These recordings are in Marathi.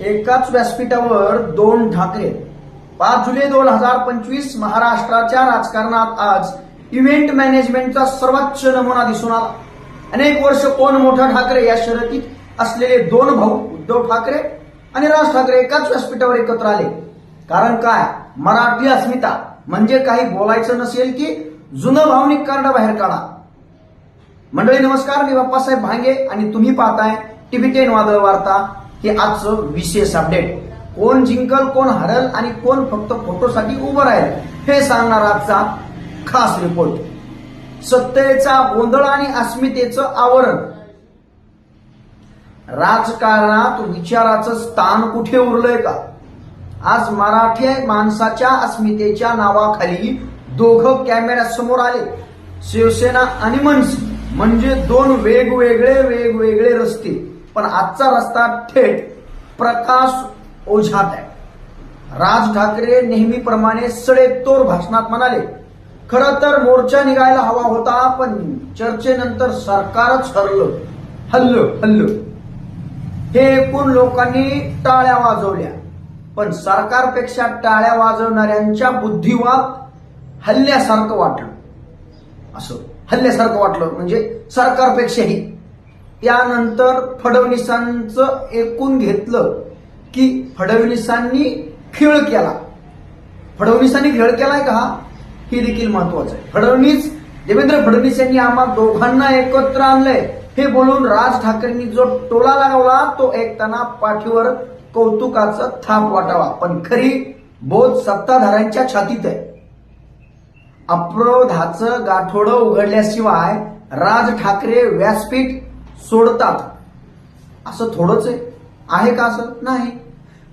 एकाच व्यासपीठावर दोन ठाकरे. पाच जुलै दोन हजार पंचवीस महाराष्ट्राच्या राजकारणात आज इव्हेंट मॅनेजमेंटचा सर्वोच्च नमुना दिसून आला. अनेक वर्ष कोण मोठा ठाकरे या शर्यतीत असलेले दोन भाऊ उद्धव ठाकरे आणि राज ठाकरे एकाच व्यासपीठावर एकत्र आले. कारण काय? मराठी अस्मिता म्हणजे काही बोलायचं नसेल की जुनं भावनिक कार्ड बाहेर काढा. मंडळी नमस्कार. मी बाप्पासाहेब भांगे आणि तुम्ही पाहताय टीव्ही टेन वादळ वार्ता. हे आजचं विशेष अपडेट कोण जिंकल कोण हरल आणि कोण फक्त फोटोसाठी उभं राहील हे सांगणार आजचा खास रिपोर्ट सत्तेचा गोंधळ आणि अस्मितेचं आवरण. राजकारणात विचाराचं स्थान कुठे उरलंय का? आज मराठी माणसाच्या अस्मितेच्या नावाखाली दोघं कॅमेऱ्यासमोर आले. शिवसेना आणि मनसे. म्हणजे दोन वेगवेगळे वेगवेगळे रस्ते. पण आजचा रस्ता थेट प्रकाश ओझात आहे. राज ठाकरे नेहमीप्रमाणे सडेतोर भाषणात म्हणाले खरं तर मोर्चा निघायला हवा होता पण चर्चेनंतर सरकारच हरलं हल्लं हल्लं. हे एकूण लोकांनी टाळ्या वाजवल्या. पण सरकारपेक्षा टाळ्या वाजवणाऱ्यांच्या बुद्धिवाद हल्ल्यासारखं वाटलं. असं हल्ल्यासारखं वाटलं म्हणजे सरकारपेक्षाही. त्यानंतर फडणवीसांचं एकूण घेतलं की फडणवीसांनी खेळ केला. फडणवीसांनी खेळ केलाय का हे? देखील महत्वाचं आहे. फडणवीस देवेंद्र फडणवीस यांनी आम्हा दोघांना एकत्र आणलंय. हे बोलून राज ठाकरेंनी जो टोला लावला तो ऐकताना पाठीवर कौतुकाचा थाप वाटावा. पण खरी बोध सत्ताधाऱ्यांच्या छातीत आहे. अपरोधाचं गाठोडं उघडल्याशिवाय राज ठाकरे व्यासपीठ सोडतात. असं थोडंच आहे. आहे का असं? नाही.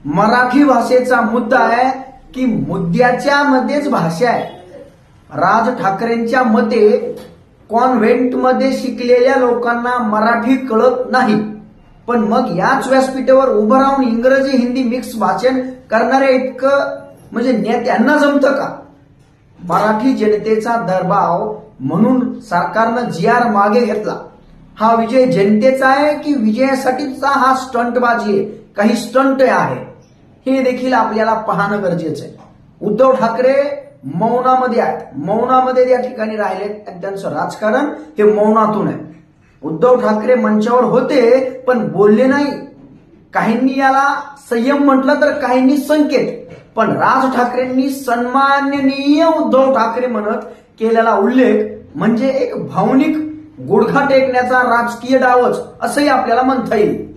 मराठी भाषेचा मुद्दा आहे की मुद्द्याच्या मध्येच भाषा आहे. राज ठाकरेंच्या मते कॉन्व्हेंटमध्ये शिकलेल्या लोकांना मराठी कळत नाही. पण मग याच व्यासपीठावर उभं राहून इंग्रजी हिंदी मिक्स भाषण करणाऱ्या इतकं म्हणजे नेत्यांना जमतं का? मराठी जनतेचा दरबाव म्हणून सरकारनं जी आर मागे घेतला. हा विजय जनतेचा आहे की विजयासाठीचा हा स्टंटबाजी आहे? काही स्टंट आहे. हे देखील आपल्याला पाहणं गरजेचं आहे. उद्धव ठाकरे मौनामध्ये आहेत. मौनामध्ये या ठिकाणी राहिले आणि त्यांचं राजकारण हे मौनातून आहे. उद्धव ठाकरे मंचावर होते पण बोलले नाही. काहींनी याला संयम म्हटलं तर काहींनी संकेत. पण राज ठाकरेंनी सन्माननीय उद्धव ठाकरे म्हणत केलेला उल्लेख म्हणजे एक भावनिक गुडघा टेकण्याचा राजकीय डावच असंही आपल्याला म्हणता येईल.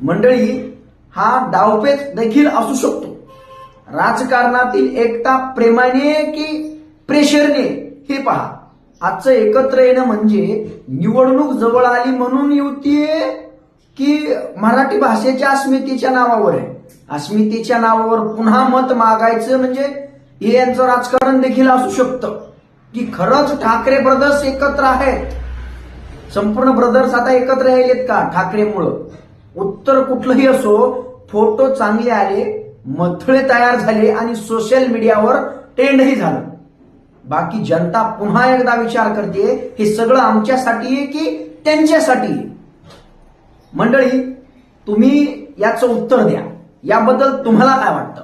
मंडळी हा डावपेच देखील असू शकतो. राजकारणातील एकता प्रेमाने की प्रेशरने हे पहा. आजचं एकत्र येणं म्हणजे निवडणूक जवळ आली म्हणून युतीये की मराठी भाषेच्या अस्मितेच्या नावावर आहे? अस्मितेच्या नावावर पुन्हा मत मागायचं म्हणजे हे यांचं राजकारण देखील असू शकतं. की खरंच ठाकरे ब्रदर्स एकत्र आहेत. संपूर्ण ब्रदर्स आता एकत्र यायलेत का? ठाकरेमुळं. उत्तर कुठलंही असो फोटो चांगले आले मथळे तयार झाले आणि सोशल मीडियावर ट्रेंडही झालं. बाकी जनता पुन्हा एकदा विचार करते हे सगळं आमच्यासाठी आहे की त्यांच्यासाठी मंडळी तुम्ही याचं उत्तर द्या. याबद्दल तुम्हाला काय वाटतं?